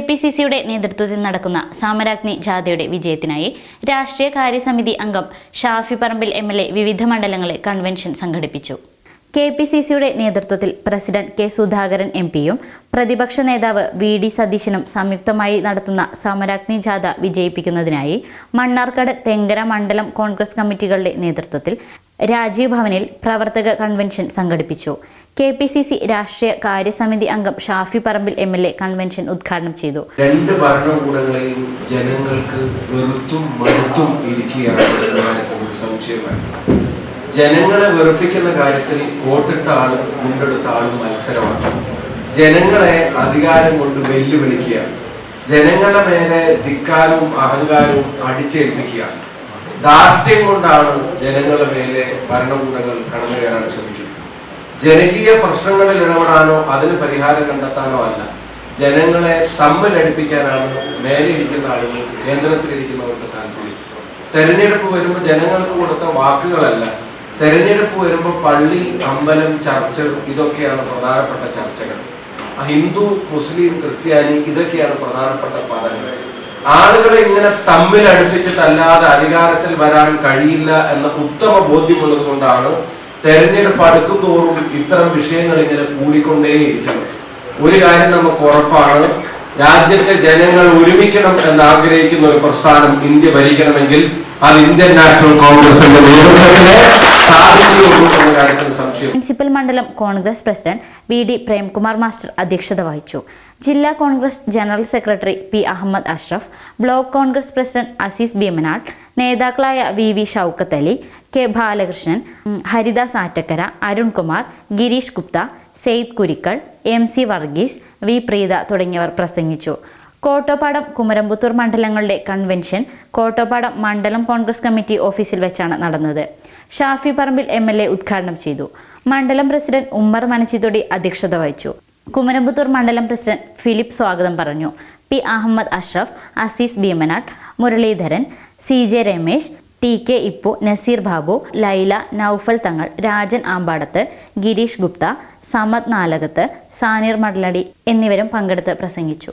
P C സിയുടെ നേതൃത്വത്തിൽ നടക്കുന്ന സാമരാഗ്നി ജാഥയുടെ വിജയത്തിനായി രാഷ്ട്രീയ കാര്യസമിതി അംഗം Shafi Parambil M L A വിവിധ മണ്ഡലങ്ങളെ കൺവെൻഷൻ സംഘടിപ്പിച്ചു. കെ പി സി സിയുടെ നേതൃത്വത്തിൽ പ്രസിഡന്റ് കെ സുധാകരൻ എം പിയും പ്രതിപക്ഷ നേതാവ് വി ഡി സതീശനും സംയുക്തമായി നടത്തുന്ന സമരാഗ്നി ജാഥ വിജയിപ്പിക്കുന്നതിനായി മണ്ണാർക്കാട് തെങ്കര മണ്ഡലം കോൺഗ്രസ് കമ്മിറ്റികളുടെ നേതൃത്വത്തിൽ രാജീവ് ഭവനിൽ പ്രവർത്തക കൺവെൻഷൻ സംഘടിപ്പിച്ചു. കെ പി സി സി രാഷ്ട്രീയ കാര്യസമിതി അംഗം Shafi Parambil M L A convention ഉദ്ഘാടനം ചെയ്തു. രണ്ട് ഭരണകൂടങ്ങളെയും ജനങ്ങൾക്ക് വെറുത്തും മറുത്തും ഇരിക്കുകയാണ് ജനങ്ങളെ വെറുപ്പിക്കുന്ന കാര്യത്തിൽ കോട്ടിട്ട ആളും മുണ്ടെടുത്ത ആളും മത്സരമാണ്. ജനങ്ങളെ അധികാരം കൊണ്ട് വെല്ലുവിളിക്കുക ജനങ്ങളുടെ മേലെ ധിക്കാരവും അഹങ്കാരവും അടിച്ചേൽപ്പിക്കുകയാണ്. ധാർഷ്ട്യം കൊണ്ടാണ് ജനങ്ങളുടെ മേലെ ഭരണകൂടങ്ങൾ കടന്നു കയറാൻ ശ്രമിക്കുന്നത്. ജനകീയ പ്രശ്നങ്ങളിൽ ഇടപെടാനോ അതിന് പരിഹാരം കണ്ടെത്താനോ അല്ല. ജനങ്ങളെ തമ്മിലടിപ്പിക്കാനാണ് മേലെ ഇരിക്കുന്ന ആളുകൾ കേന്ദ്രത്തിലിരിക്കുന്നവർക്ക് താല്പര്യം. തെരഞ്ഞെടുപ്പ് വരുമ്പോൾ ജനങ്ങൾക്ക് കൊടുത്ത വാക്കുകളല്ല. തെരഞ്ഞെടുപ്പ് വരുമ്പോൾ പള്ളി അമ്പലം ചർച്ച ഇതൊക്കെയാണ് പ്രധാനപ്പെട്ട ചർച്ചകൾ. ഹിന്ദു മുസ്ലിം ക്രിസ്ത്യാനി ഇതൊക്കെയാണ് പ്രധാനപ്പെട്ട പദങ്ങൾ ആളുകളെ ഇങ്ങനെ തമ്മിൽ അടുപ്പിച്ചിട്ടല്ലാതെ അധികാരത്തിൽ വരാൻ കഴിയില്ല എന്ന ഉത്തമ ബോധ്യമുള്ളത് കൊണ്ടാണ് തെരഞ്ഞെടുപ്പ് അടുക്കും തോറും ഇത്തരം വിഷയങ്ങൾ ഇങ്ങനെ കൂടിക്കൊണ്ടേയിരിക്കുന്നത്. ഒരു കാര്യം നമുക്ക് ഉറപ്പാണ്. രാജ്യത്തെ ജനങ്ങൾ ഒരുമിക്കണം എന്ന് ആഗ്രഹിക്കുന്ന ഒരു പ്രസ്ഥാനം ഇന്ത്യ ഭരിക്കണമെങ്കിൽ അത് ഇന്ത്യൻ നാഷണൽ കോൺഗ്രസിന്റെ നേതൃത്വത്തിലെ മുനിസിപ്പൽ മണ്ഡലം Congress president V D Premkumar master അധ്യക്ഷത വഹിച്ചു. ജില്ലാ Congress general secretary P Ahammed Ashraf block Congress president Azeez Bheemanad നേതാക്കളായ V V Shoukath Ali K Balakrishnan Haridas Attakkara Arunkumar Gireesh Gupta Sayed Kurikkal M C Varghese V Preetha തുടങ്ങിയവർ പ്രസംഗിച്ചു. കോട്ടോപ്പാടം കുമരമ്പുത്തൂർ മണ്ഡലങ്ങളുടെ convention Kottopadam മണ്ഡലം Congress committee ഓഫീസിൽ വെച്ചാണ് നടന്നത്. Shafi Parambil M L A ഉദ്ഘാടനം ചെയ്തു. മണ്ഡലം പ്രസിഡന്റ് ഉമ്മർ മനച്ചിതൊടി അധ്യക്ഷത വഹിച്ചു. കുമരമ്പുത്തൂർ മണ്ഡലം പ്രസിഡന്റ് ഫിലിപ്പ് സ്വാഗതം പറഞ്ഞു. P Ahammed Ashraf Azeez Bheemanad Muraleedharan C J Ramesh T K Ippu Naseer Babu Laila Noufal Thangal Rajan Ambadath Girish Gupta Samad Nalakath Sanir മടലടി എന്നിവരും പങ്കെടുത്ത് പ്രസംഗിച്ചു.